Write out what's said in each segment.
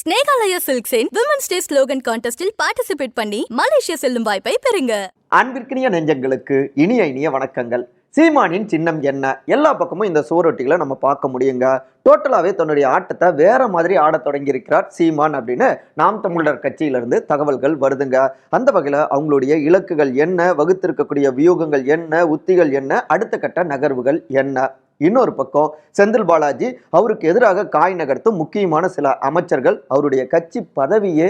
ஸ்னேகாலயா சில்க்ஸின் women's day slogan கான்டெஸ்டில் participate பண்ணி மலேசியா செல்லும் வாய்ப்பை பெறுங்க. அன்பிற்கினிய நெஞ்சங்களுக்கு இனிய இனிய வணக்கங்கள். சீமானின் சின்னம் என்ன? எல்லா பக்கமும் இந்த சுவரொட்டிகளை நம்ம பார்க்க முடியுங்க. டோட்டலாகவே தன்னுடைய ஆட்டத்தை வேற மாதிரி ஆடத் தொடங்கியிருக்கிறார் சீமான் அப்படின்னு நாம் தமிழர் கட்சியிலிருந்து தகவல்கள் வருதுங்க. அந்த வகையில் அவங்களுடைய இலக்குகள் என்ன? வகுத்திருக்கக்கூடிய வியூகங்கள் என்ன? உத்திகள் என்ன? அடுத்த கட்ட நகர்வுகள் என்ன? இன்னொரு பக்கம் செந்தில் பாலாஜி அவருக்கு எதிராக காய் நகர்த்தும் முக்கியமான சில அமைச்சர்கள் அவருடைய கட்சி பதவியே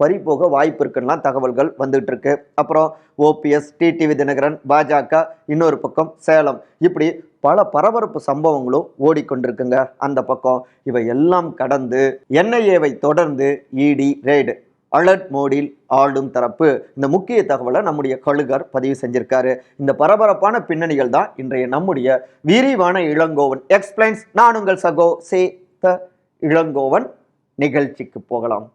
பறிபோக வாய்ப்பு இருக்குன்னா தகவல்கள் வந்துட்டு இருக்கு. அப்புறம் ஓபிஎஸ் டிடிவி தினகரன் பாஜக இன்னொரு பக்கம் சேலம். இப்படி பல பரபரப்பு சம்பவங்களும் ஓடிக்கொண்டிருக்குங்க. அந்த பக்கம் இவை எல்லாம் கடந்து என்ஐஏவை தொடர்ந்து இடி ரெய்டு அலர்ட் மோடில் ஆளும் தரப்பு. இந்த முக்கிய தகவலை நம்முடைய கழுகர் பதிவு செஞ்சிருக்காரு. இந்த பரபரப்பான பின்னணிகள் தான் இன்றைய நம்முடைய விரிவான இளங்கோவன். எக்ஸ்பிளைன்ஸ் நான் உங்கள் சகோ சே த இளங்கோவன். நிகழ்ச்சிக்கு போகலாம்.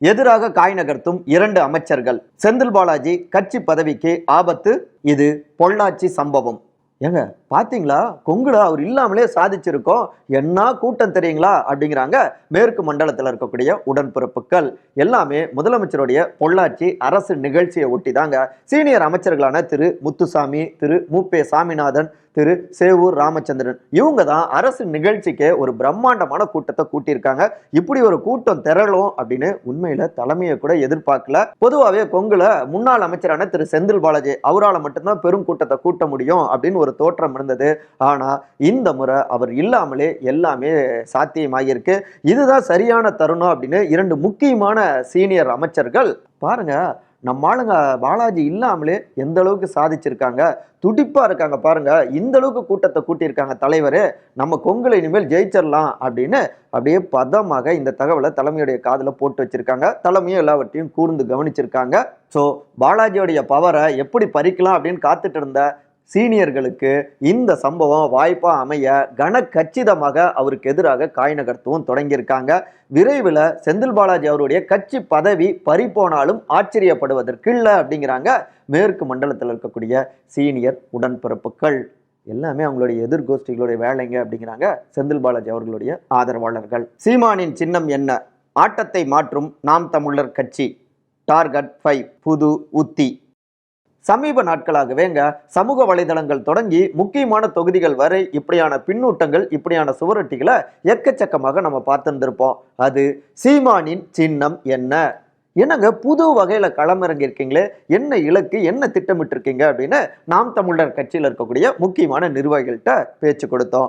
எதிராக காய் நகர்த்தும் இரண்டு அமைச்சர்கள். செந்தில் பாலாஜி கட்சி பதவிக்கு ஆபத்து. இது பொள்ளாச்சி சம்பவம். ஏங்க பாத்தீங்களா? கொங்குல அவர் இல்லாமலே சாதிச்சிருக்கோம். என்ன கூட்டம் தெரியுங்களா? அப்படிங்கிறாங்க மேற்கு மண்டலத்தில் இருக்கக்கூடிய உடன்பிறப்புகள். எல்லாமே முதலமைச்சருடைய பொள்ளாச்சி அரசு நிகழ்ச்சியை ஒட்டி தாங்க சீனியர் அமைச்சர்களான திரு முத்துசாமி திரு மூப்பே சாமிநாதன் திரு சேவூர் ராமச்சந்திரன். இவங்க தான் அரசு நிகழ்ச்சிக்கு ஒரு பிரம்மாண்டமான கூட்டத்தை கூட்டியிருக்காங்க. இப்படி ஒரு கூட்டம் திரளும் அப்படின்னு உண்மையில தலைமையை கூட எதிர்பார்க்கல. பொதுவாகவே கொங்குல முன்னாள் அமைச்சரான திரு செந்தில் பாலாஜி அவரால் மட்டும்தான் பெரும் கூட்டத்தை கூட்ட முடியும் அப்படின்னு ஒரு தோற்றம் இருந்தது. ஆனா இந்த முறை அவர் இல்லாமலே எல்லாமே சாத்தியமாகியிருக்கு. இதுதான் சரியான தருணம் அப்படின்னு இரண்டு முக்கியமான சீனியர் அமைச்சர்கள் பாருங்க நம்ம ஆளுங்க பாலாஜி இல்லாமலே எந்த அளவுக்கு சாதிச்சிருக்காங்க துடிப்பா இருக்காங்க பாருங்க. இந்த அளவுக்கு கூட்டத்தை கூட்டியிருக்காங்க தலைவர். நம்ம கொங்குல இனிமேல் ஜெயிச்சிடலாம் அப்படின்னு அப்படியே பதமாக இந்த தகவலை தலைமையுடைய காதில் போட்டு வச்சிருக்காங்க. தலைமையும் எல்லாவற்றையும் கூர்ந்து கவனிச்சிருக்காங்க. ஸோ பாலாஜியோடைய பவரை எப்படி பறிக்கலாம் அப்படின்னு காத்துட்டு இருந்த சீனியர்களுக்கு இந்த சம்பவம் வாய்ப்பாக அமைய கன கச்சிதமாக அவருக்கு எதிராக காய் நகர்த்தவும் தொடங்கியிருக்காங்க. விரைவில் செந்தில் பாலாஜி அவருடைய கட்சி பதவி பறிப்போனாலும் ஆச்சரியப்படுவதற்கு இல்லை அப்படிங்கிறாங்க மேற்கு மண்டலத்தில் இருக்கக்கூடிய சீனியர் உடன்பிறப்புகள். எல்லாமே அவங்களுடைய எதிர்கோஷ்டிகளுடைய வேலைங்க அப்படிங்கிறாங்க செந்தில் பாலாஜி அவர்களுடைய ஆதரவாளர்கள். சீமானின் சின்னம் என்ன? ஆட்டத்தை மாற்றும் நாம் தமிழர் கட்சி. டார்கெட் ஃபைவ் புது உத்தி. சமீப நாட்களாகவேங்க சமூக வலைதளங்கள் தொடங்கி முக்கியமான தொகுதிகள் வரை இப்படியான பின்னூட்டங்கள் இப்படியான சுவரொட்டிகளை எக்கச்சக்கமாக நம்ம பார்த்துருந்துருப்போம். அது சீமானின் சின்னம் என்ன? என்னங்க புது வகையில களமிறங்கியிருக்கீங்களே என்ன இலக்கு என்ன திட்டமிட்டிருக்கீங்க அப்படின்னு நாம் தமிழர் கட்சியில் இருக்கக்கூடிய முக்கியமான நிர்வாகிகள்கிட்ட பேச்சு கொடுத்தோம்.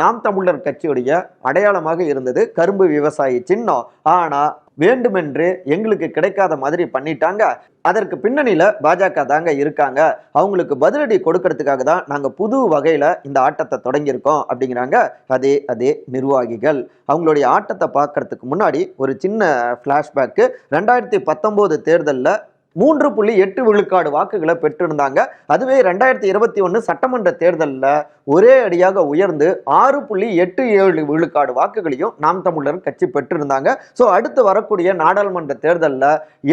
நாம் தமிழர் கட்சியுடைய அடையாளமாக இருந்தது கரும்பு விவசாயி சின்னம். ஆனால் வேண்டுமென்று எங்களுக்கு கிடைக்காத மாதிரி பண்ணிட்டாங்க. அதற்கு பின்னணியில பாஜக தாங்க இருக்காங்க. அவங்களுக்கு பதிலடி கொடுக்கறதுக்காக தான் நாங்க புது வகையில இந்த ஆட்டத்தை தொடங்கியிருக்கோம் அப்படிங்கிறாங்க. அதே அதே நிர்வாகிகள். அவங்களுடைய ஆட்டத்தை பார்க்கறதுக்கு முன்னாடி ஒரு சின்ன ஃப்ளாஷ்பேக்கு ரெண்டாயிரத்தி பத்தொம்போது தேர்தலில் மூன்று புள்ளி எட்டு விழுக்காடு வாக்குகளை பெற்றிருந்தாங்க. அதுவே ரெண்டாயிரத்தி இருபத்தி ஒன்று சட்டமன்ற தேர்தலில் ஒரே அடியாக உயர்ந்து ஆறு புள்ளி எட்டு ஏழு விழுக்காடு வாக்குகளையும் நாம் தமிழர் கட்சி பெற்றிருந்தாங்க. ஸோ அடுத்து வரக்கூடிய நாடாளுமன்ற தேர்தலில்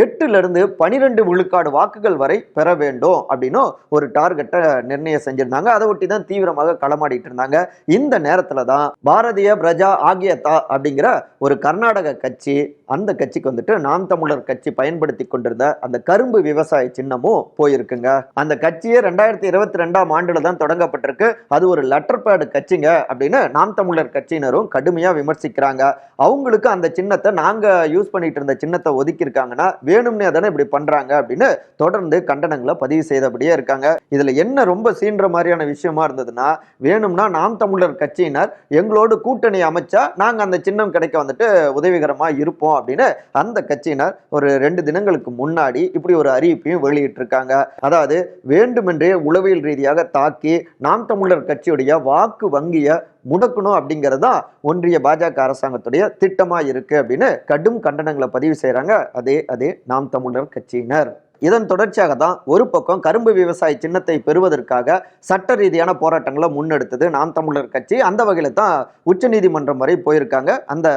எட்டுலேருந்து பனிரெண்டு விழுக்காடு வாக்குகள் வரை பெற வேண்டும் அப்படின்னு ஒரு டார்கெட்டை நிர்ணயம் செஞ்சிருந்தாங்க. அதை ஒட்டி தான் தீவிரமாக களமாடிட்டு இருந்தாங்க. இந்த நேரத்தில் தான் பாரதிய பிரஜா ஆகியதா அப்படிங்கிற ஒரு கர்நாடக கட்சி அந்த கட்சிக்கு வந்துட்டு நாம் தமிழர் கட்சி பயன்படுத்தி கொண்டிருந்த அந்த கரும்பு விவசாய சின்னமும் போயிருக்குங்க. அந்த கட்சியே ரெண்டாயிரத்தி இருபத்தி ரெண்டாம் ஆண்டுல தான் தொடங்கப்பட்டிருக்கு. அது ஒரு லெட்டர் பேடு கட்சிங்க அப்படின்னு நாம் தமிழர் கட்சியினரும் கடுமையா விமர்சிக்கிறாங்க. அவங்களுக்கு அந்த சின்னத்தை நாங்க யூஸ் பண்ணிட்டு இருந்த சின்னத்தை ஒதுக்கியிருக்காங்கன்னா வேணும்னே தானே இப்படி பண்றாங்க அப்படின்னு தொடர்ந்து கண்டனங்களை பதிவு செய்தபடியே இருக்காங்க. இதுல என்ன ரொம்ப சீன்ற மாதிரியான விஷயமா இருந்ததுன்னா வேணும்னா நாம் தமிழர் கட்சியினர் எங்களோடு கூட்டணி அமைச்சா நாங்க அந்த சின்னம் கிடைக்க வந்துட்டு உதவிகரமா இருப்போம் அப்படின்னு அந்த கட்சியினர் ஒரு ரெண்டு தினங்களுக்கு முன்னாடி இப்படி ஒரு அறிவிப்பையும் வெளியிட்டிருக்காங்க. அதாவது வேண்டுமென்றே உளவியல் ரீதியாக தாக்கி நாம் தமிழர் கட்சியுடைய வாக்கு வங்கியை முடக்கணும் அப்படிங்கிறது தான் ஒன்றிய பாஜக அரசாங்கத்துடைய திட்டமாக இருக்குது அப்படின்னு கடும் கண்டனங்களை பதிவு செய்கிறாங்க அதே அதே நாம் தமிழர் கட்சியினர். இதன் தொடர்ச்சியாக தான் ஒரு பக்கம் கரும்பு விவசாய சின்னத்தை பெறுவதற்காக சட்ட ரீதியான போராட்டங்களை முன்னெடுத்தது நாம் தமிழர் கட்சி. அந்த வகையில் தான் உச்சநீதிமன்றம் வரை போயிருக்காங்க. அந்த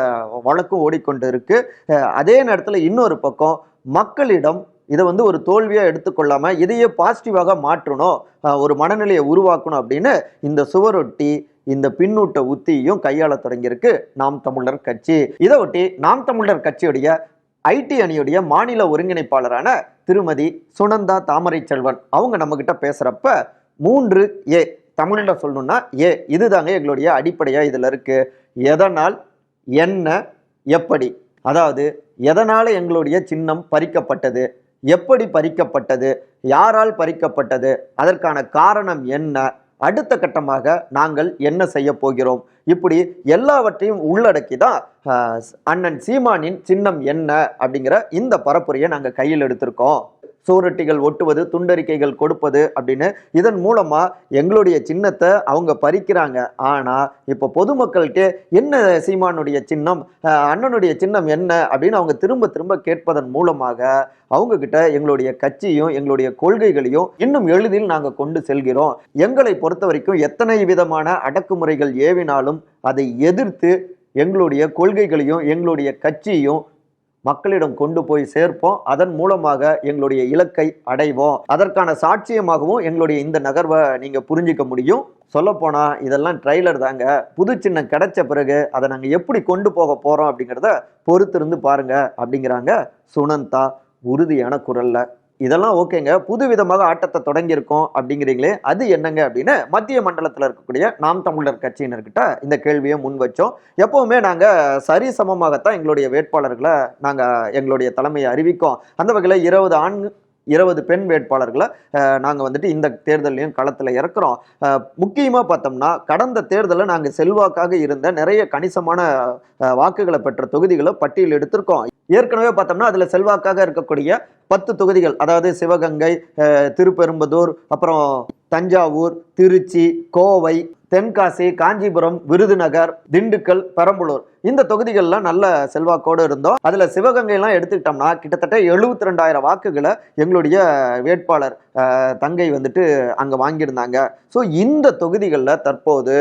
வழக்கும் ஓடிக்கொண்டு இருக்கு. அதே நேரத்தில் இன்னொரு பக்கம் மக்களிடம் இதை வந்து ஒரு தோல்வியாக எடுத்துக்கொள்ளாம இதையே பாசிட்டிவாக மாற்றணும். ஒரு மனநிலையை உருவாக்கணும் அப்படின்னு இந்த சுவரொட்டி இந்த பின்னூட்ட உத்தியும் கையாள தொடங்கியிருக்கு நாம் தமிழர் கட்சி. இதை ஒட்டி நாம் தமிழர் கட்சியுடைய ஐடி அணியுடைய மாநில ஒருங்கிணைப்பாளரான திருமதி சுனந்தா தாமரை செல்வன் அவங்க நம்ம கிட்ட பேசுறப்ப மூன்று ஏ தமிழ்ல சொல்லணும்னா ஏ இதுதாங்க எங்களுடைய அடிப்படையா இதுல இருக்கு. எதனால் என்ன எப்படி? அதாவது எதனால எங்களுடைய சின்னம் பறிக்கப்பட்டது? எப்படி பறிக்கப்பட்டது யாரால் பறிக்கப்பட்டது அதற்கான காரணம் என்ன அடுத்த கட்டமாக நாங்கள் என்ன செய்ய போகிறோம்? இப்படி எல்லாவற்றையும் உள்ளடக்கி தான் அண்ணன் சீமானின் சின்னம் என்ன அப்படிங்கிற இந்த பரப்புரையை நாங்கள் கையில் எடுத்திருக்கோம். சுவரொட்டிகள் ஒட்டுவது துண்டறிக்கைகள் கொடுப்பது அப்படின்னு இதன் மூலமாக எங்களுடைய சின்னத்தை அவங்க பறிக்கிறாங்க. ஆனால் இப்போ பொதுமக்கள்கிட்ட என்ன சீமானுடைய சின்னம் அண்ணனுடைய சின்னம் என்ன அப்படின்னு அவங்க திரும்ப திரும்ப கேட்பதன் மூலமாக அவங்கக்கிட்ட எங்களுடைய கட்சியும் எங்களுடைய கொள்கைகளையும் இன்னும் எளிதில் நாங்கள் கொண்டு செல்கிறோம். எங்களை பொறுத்த வரைக்கும் எத்தனை விதமான அடக்குமுறைகள் ஏவினாலும் அதை எதிர்த்து எங்களுடைய கொள்கைகளையும் எங்களுடைய கட்சியையும் மக்களிடம் கொண்டு போய் சேர்ப்போம். அதன் மூலமாக எங்களுடைய இலக்கை அடைவோம். அதற்கான சாட்சியமாகவும் எங்களுடைய இந்த நகர்வை நீங்க புரிஞ்சிக்க முடியும். சொல்லப்போனா இதெல்லாம் ட்ரைலர் தாங்க. புது சின்னம் கிடைச்ச பிறகு அதை நாங்கள் எப்படி கொண்டு போக போறோம் அப்படிங்கிறத பொறுத்திருந்து பாருங்க அப்படிங்கிறாங்க சுனந்தா உறுதியான குரல்ல. இதெல்லாம் ஓகேங்க. புது விதமாக ஆட்டத்தை தொடங்கியிருக்கோம் அப்படிங்கிறீங்களே அது என்னங்க அப்படின்னு மத்திய மண்டலத்தில் இருக்கக்கூடிய நாம் தமிழர் கட்சியினர்கிட்ட இந்த கேள்வியை முன் வச்சோம். எப்போவுமே நாங்கள் சரி சமமாகத்தான் எங்களுடைய வேட்பாளர்களை நாங்கள் எங்களுடைய தலைமையை அறிவிக்கோம். அந்த வகையில் இருபது ஆண் இருபது பெண் வேட்பாளர்களை நாங்கள் வந்துட்டு இந்த தேர்தலையும் களத்தில் இறக்குறோம். முக்கியமாக பார்த்தோம்னா கடந்த தேர்தலில் நாங்கள் செல்வாக்காக இருந்த நிறைய கணிசமான வாக்குகளை பெற்ற தொகுதிகளை பட்டியல் எடுத்திருக்கோம். ஏற்கனவே பார்த்தோம்னா அதில் செல்வாக்காக இருக்கக்கூடிய பத்து தொகுதிகள் அதாவது சிவகங்கை திருப்பெரும்புதூர் அப்புறம் தஞ்சாவூர் திருச்சி கோவை தென்காசி காஞ்சிபுரம் விருதுநகர் திண்டுக்கல் பெரம்பலூர். இந்த தொகுதிகள்லாம் நல்ல செல்வாக்கோடு இருந்தோம். அதில் சிவகங்கைலாம் எடுத்துக்கிட்டோம்னா கிட்டத்தட்ட எழுபத்தி ரெண்டாயிரம் வாக்குகளை எங்களுடைய வேட்பாளர் தங்கை வந்துட்டு அங்கே வாங்கியிருந்தாங்க. ஸோ இந்த தொகுதிகளில் தற்போது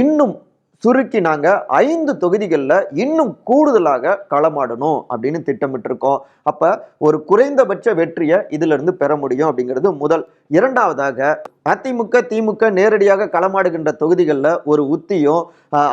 இன்னும் சுருக்கி நாங்கள் ஐந்து தொகுதிகளில் இன்னும் கூடுதலாக களமாடணும் அப்படின்னு திட்டமிட்டிருக்கோம். அப்ப ஒரு குறைந்தபட்ச வெற்றியை இதுல இருந்து பெற முடியும் அப்படிங்கிறது முதல் இரண்டாவதாக அதிமுக திமுக நேரடியாக களமாடுகின்ற தொகுதிகளில் ஒரு உத்தியும்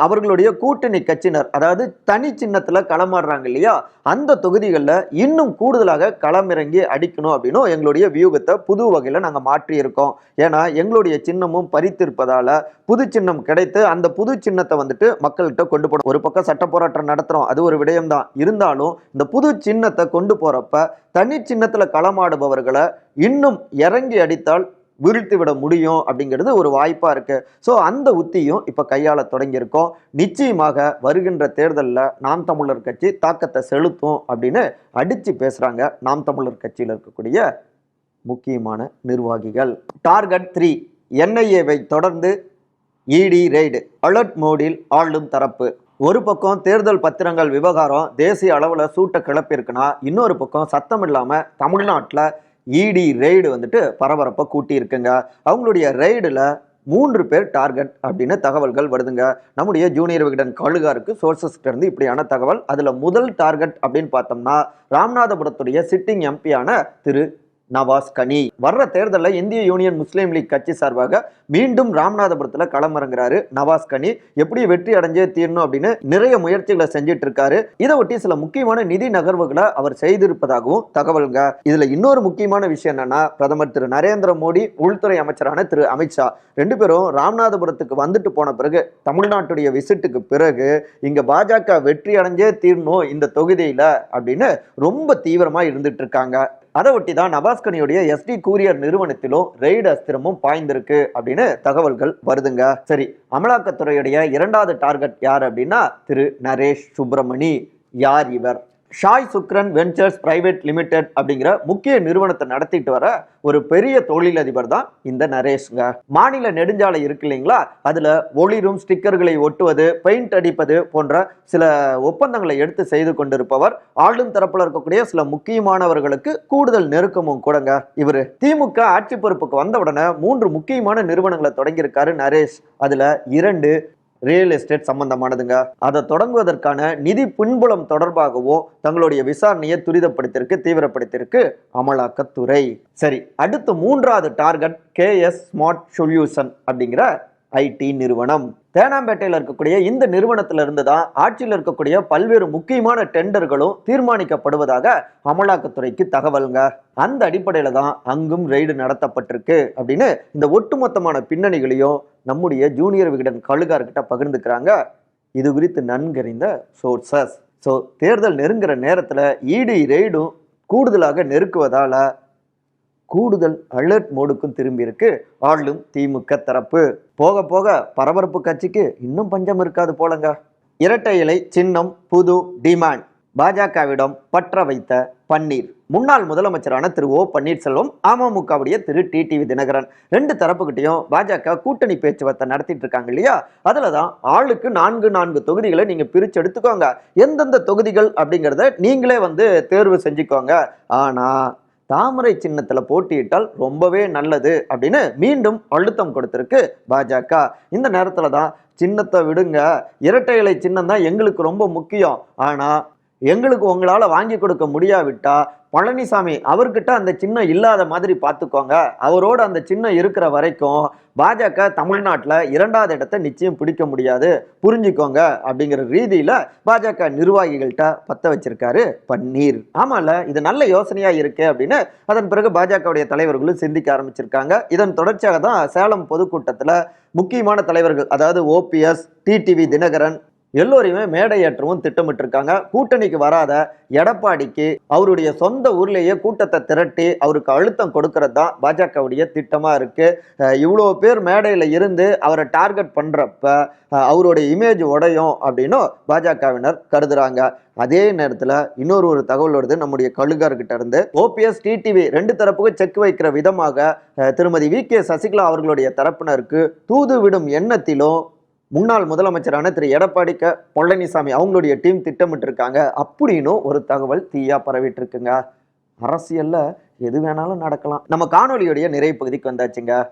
அவர்களுடைய கூட்டணி கட்சியினர் அதாவது தனி சின்னத்தில் களமாடுறாங்க இல்லையா? அந்த தொகுதிகளில் இன்னும் கூடுதலாக களமிறங்கி அடிக்கணும் அப்படின்னும் எங்களுடைய வியூகத்தை புது வகையில் நாங்கள் மாற்றி இருக்கோம் ஏன்னா எங்களுடைய சின்னமும் பறித்திருப்பதால் புது சின்னம் கிடைத்து அந்த புது சின்னத்தை வந்துட்டு மக்கள்கிட்ட கொண்டு போகணும் ஒரு பக்கம் சட்ட போராட்டம் நடத்துகிறோம் அது ஒரு விடயம்தான். இருந்தாலும் இந்த புது சின்னத்தை கொண்டு போகிறப்ப தனி சின்னத்தில் களமாடுபவர்களை இன்னும் இறங்கி அடித்தால் வீழ்த்தி விட முடியும் அப்படிங்கிறது ஒரு வாய்ப்பாக இருக்குது ஸோ அந்த உத்தியும் இப்போ கையாள தொடங்கியிருக்கோம். நிச்சயமாக வருகின்ற தேர்தலில் நாம் தமிழர் கட்சி தாக்கத்தை செலுத்தும் அப்படின்னு அடித்து பேசுகிறாங்க நாம் தமிழர் கட்சியில் இருக்கக்கூடிய முக்கியமான நிர்வாகிகள். டார்கெட் த்ரீ என்ஐஏவை தொடர்ந்து இடி ரெய்டு அலர்ட் மோடில் ஆளும் தரப்பு. ஒரு பக்கம் தேர்தல் பத்திரங்கள் விவகாரம் தேசிய அளவில் சூட்டை கிளப்பியிருக்குன்னா இன்னொரு பக்கம் சத்தம் இல்லாமல் தமிழ்நாட்டில் இடி ரெய்டு வந்துட்டு பரபரப்பை கூட்டியிருக்குங்க. அவங்களுடைய ரெய்டில் மூன்று பேர் டார்கெட் அப்படின்னு தகவல்கள் வருதுங்க. நம்முடைய ஜூனியர் விகடன் கழுகாருக்கு சோர்சஸ்கிட்ட இருந்து இப்படியான தகவல். அதில் முதல் டார்கெட் அப்படின்னு பார்த்தோம்னா ராமநாதபுரத்துடைய சிட்டிங் எம்பியான திரு நவாஸ் கனி. வர்ற தேர்தலில் இந்திய யூனியன் முஸ்லீம் லீக் கட்சி சார்பாக மீண்டும் ராமநாதபுரத்தில் களமிறங்குறாரு நவாஸ் கனி. எப்படி வெற்றி அடைஞ்சே தீரணும் அப்படின்னு நிறைய முயற்சிகளை செஞ்சுட்டு இருக்காரு இதை ஒட்டி சில முக்கியமான நிதி நகர்வுகளை அவர் செய்திருப்பதாகவும் தகவல்ங்க. இதுல இன்னொரு முக்கியமான விஷயம் என்னன்னா பிரதமர் திரு நரேந்திர மோடி உள்துறை அமைச்சரான திரு அமித்ஷா ரெண்டு பேரும் ராமநாதபுரத்துக்கு வந்துட்டு போன பிறகு தமிழ்நாட்டுடைய விசிட்டுக்கு பிறகு இங்க பாஜக வெற்றி அடைஞ்சே தீரணும் இந்த தொகுதியில அப்படின்னு ரொம்ப தீவிரமா இருந்துட்டு இருக்காங்க. அதை ஒட்டி தான் நபாஸ்கனியுடைய எஸ்டி கூரியர் நிறுவனத்திலும் ரெய்டு அஸ்திரமும் பாய்ந்திருக்கு அப்படின்னு தகவல்கள் வருதுங்க. சரி அமலாக்கத்துறையுடைய இரண்டாவது டார்கெட் யார் அப்படின்னா திரு நரேஷ் சுப்பிரமணி. யார் இவர்? Shai Sukran ventures private limited அப்படிங்கிற முக்கிய நிறுவனத்தை நடத்திட்டு வர ஒரு பெரிய தொழிலதிபர் தான் இந்த நரேஷ்ங்க. மாநில நெடுஞ்சாலை இருக்கு இல்லைங்களா? அதில் ஒளிரும் ஸ்டிக்கர்களை ஒட்டுவது பெயிண்ட் அடிப்பது போன்ற சில ஒப்பந்தங்களை எடுத்து செய்து கொண்டிருப்பவர் ஆளும் தரப்பில் இருக்கக்கூடிய சில முக்கியமானவர்களுக்கு கூடுதல் நெருக்கமும் கூடங்க. இவர் திமுக ஆட்சி பொறுப்புக்கு வந்த உடனே மூன்று முக்கியமான நிறுவனங்களை தொடங்கியிருக்காரு நரேஷ். அதில் இரண்டு ரியல் எஸ்டேட் சம்பந்தமானதுங்க. அதை தொடங்குவதற்கான நிதி பின்புலம் தொடர்பாகவும் தங்களுடைய விசாரணையை துரிதப்படுத்தியிருக்கு தீவிரப்படுத்தியிருக்கு அமலாக்கத்துறை. சரி அடுத்து மூன்றாவது டார்கெட் கேஎஸ் ஸ்மார்ட் சொல்யூஷன் அப்படிங்கிற ஐடி நிறுவனம். தேனாம்பேட்டையில் இருக்கக்கூடிய இந்த நிறுவனத்திலிருந்து தான் ஆட்சியில் இருக்கக்கூடிய பல்வேறு முக்கியமான டெண்டர்களும் தீர்மானிக்கப்படுவதாக அமலாக்கத்துறைக்கு தகவலுங்க. அந்த அடிப்படையில் தான் அங்கும் ரெய்டு நடத்தப்பட்டிருக்கு அப்படின்னு இந்த ஒட்டுமொத்தமான பின்னணிகளையும் நம்முடைய ஜூனியர் விகடன் கழுகார்கிட்ட பகிர்ந்துக்கிறாங்க. இது குறித்து நன்கறிந்த சோர்சஸ் ஸோ தேர்தல் நெருங்குற நேரத்தில் இடி ரெய்டும் கூடுதலாக நெருக்குவதால் கூடுதல் அலர்ட் மோடுக்கும் திரும்பியிருக்கு ஆளும் திமுக தரப்பு. போக போக பரபரப்பு கட்சிக்கு இன்னும் பஞ்சம் இருக்காது போலங்க. இரட்டை இலை சின்னம் புது டிமாண்ட் பாஜகவிடம் பற்ற வைத்த பன்னீர். முன்னாள் முதலமைச்சரான திரு ஓ பன்னீர்செல்வம் அமமுகவுடைய திரு டிடிவி தினகரன். ரெண்டு தரப்புக்கிட்டையும் பாஜக கூட்டணி பேச்சுவார்த்தை நடத்திட்டு இருக்காங்க இல்லையா? அதில் தான் ஆளுக்கு நான்கு நான்கு தொகுதிகளை நீங்கள் பிரிச்சு எடுத்துக்கோங்க. எந்தெந்த தொகுதிகள் அப்படிங்கிறத நீங்களே வந்து தேர்வு செஞ்சுக்கோங்க. ஆனால் தாமரை சின்னத்தில் போட்டியிட்டால் ரொம்பவே நல்லது அப்படின்னு மீண்டும் அழுத்தம் கொடுத்திருக்கு பாஜக. இந்த நேரத்தில் தான் சின்னத்தை விடுங்க இரட்டை இலை சின்னம் தான் எங்களுக்கு ரொம்ப முக்கியம். ஆனால் எங்களுக்கு உங்களால் வாங்கி கொடுக்க முடியாவிட்டால் பழனிசாமி அவர்கிட்ட அந்த சின்னம் இல்லாத மாதிரி பார்த்துக்கோங்க. அவரோட அந்த சின்னம் இருக்கிற வரைக்கும் பாஜக தமிழ்நாட்டில் இரண்டாவது இடத்த நிச்சயம் பிடிக்க முடியாது. புரிஞ்சுக்கோங்க அப்படிங்கிற ரீதியில் பாஜக நிர்வாகிகள்கிட்ட பற்ற வச்சிருக்காரு பன்னீர். ஆமாம்ல இது நல்ல யோசனையாக இருக்கு அப்படின்னு அதன் பிறகு பாஜகவுடைய தலைவர்களும் சிந்திக்க ஆரம்பிச்சிருக்காங்க. இதன் தொடர்ச்சியாக தான் சேலம் பொதுக்கூட்டத்தில் முக்கியமான தலைவர்கள் அதாவது ஓபிஎஸ் டிடிவி தினகரன் எல்லோரையுமே மேடை ஏற்றவும் திட்டமிட்டிருக்காங்க. கூட்டணிக்கு வராத எடப்பாடிக்கு அவருடைய சொந்த ஊர்லேயே கூட்டத்தை திரட்டி அவருக்கு அழுத்தம் கொடுக்கறது தான் பாஜகவுடைய திட்டமாக இருக்குது இவ்வளோ பேர் மேடையில் இருந்து அவரை டார்கெட் பண்ணுறப்ப அவருடைய இமேஜ் உடையும் அப்படின்னும் பாஜகவினர் கருதுறாங்க. அதே நேரத்தில் இன்னொரு ஒரு தகவல் வருது. நம்முடைய கழுகார்கிட்ட இருந்து ஓபிஎஸ் டிடிவி ரெண்டு தரப்புக்கும் செக் வைக்கிற விதமாக திருமதி வி கே சசிகலா அவர்களுடைய தரப்பினருக்கு தூது விடும் எண்ணத்திலும் முன்னாள் முதலமைச்சரான திரு. எடப்பாடி க. பழனிசாமி அவங்களுடைய டீம் திட்டமிட்டிருக்காங்க. அப்படின்னு ஒரு தகவல் தீயா பரவிட்டு இருக்குங்க அரசியல்ல எது வேணாலும் நடக்கலாம். நம்ம காணொலியுடைய நிறைவு பகுதிக்கு வந்தாச்சுங்க.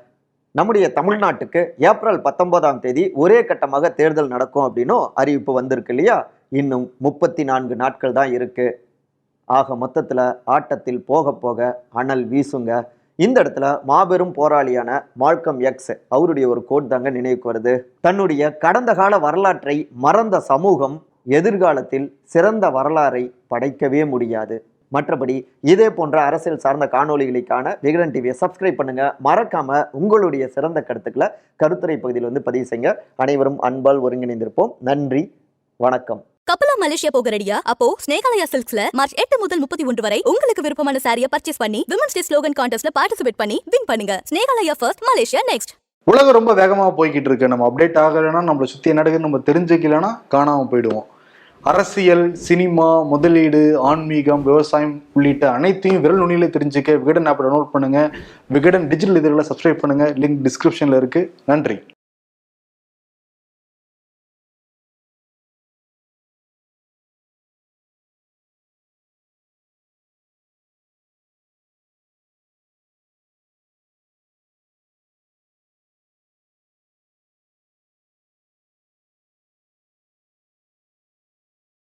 நம்முடைய தமிழ்நாட்டுக்கு ஏப்ரல் பத்தொன்பதாம் தேதி ஒரே கட்டமாக தேர்தல் நடக்கும் அப்படின்னும் அறிவிப்பு வந்திருக்கு இல்லையா? இன்னும் முப்பத்தி நான்கு நாட்கள் தான் இருக்கு. ஆக மொத்தத்தில் ஆட்டத்தில் போக போக அனல் வீசுங்க. இந்த இடத்துல மாபெரும் போராளியான மால்கம் எக்ஸ் அவருடைய ஒரு கோட் தாங்க நினைவுக்கு வருது. தன்னுடைய கடந்த கால வரலாற்றை மறந்த சமூகம் எதிர்காலத்தில் சிறந்த வரலாறை படைக்கவே முடியாது. மற்றபடி இதே போன்ற அரசியல் சார்ந்த காணொளிகளுக்கான விகடன் டிவியை சப்ஸ்கிரைப் பண்ணுங்க. மறக்காம உங்களுடைய சிறந்த கருத்துக்களை கருத்துரை பகுதியில் வந்து பதிவு செய்யுங்க. அனைவரும் அன்பால் ஒருங்கிணைந்திருப்போம். நன்றி. வணக்கம். கப்பலா மலேசியா போக ரெடியா அப்போ ஸ்னேகாலயா சில்க்ஸ்ல மார்ச் எட்டு முதல் முப்பத்தி ஒன்று வரை உங்களுக்கு விருப்பமான சாரியை பர்ச்சேஸ் பண்ணி விமன்ஸ் டே ஸ்லோகன் கான்டெஸ்ட்ல பார்ட்டிசிபேட் பண்ணி வின் பண்ணுங்க. ஸ்னேகாலயா ஃபர்ஸ்ட் மலேசியா நெக்ஸ்ட் உலகம் ரொம்ப வேகமாக போய்கிட்டு இருக்கு. நம்ம அப்டேட் ஆகலைன்னா நம்மளை சுற்றி நடக்குது? நம்ம தெரிஞ்சுக்கலன்னா காணாமல் போயிடுவோம். அரசியல் சினிமா முதலீடு ஆன்மீகம் விவசாயம் உள்ளிட்ட அனைத்தையும் விரல் நுனியில தெரிஞ்சுக்க விகடன் ஆப்பை டவுன்லோட் பண்ணுங்க. விகடன் டிஜிட்டல் இதழில் சப்ஸ்கிரைப் பண்ணுங்க. லிங்க் டிஸ்கிரிப்ஷனில் இருக்கு. நன்றி.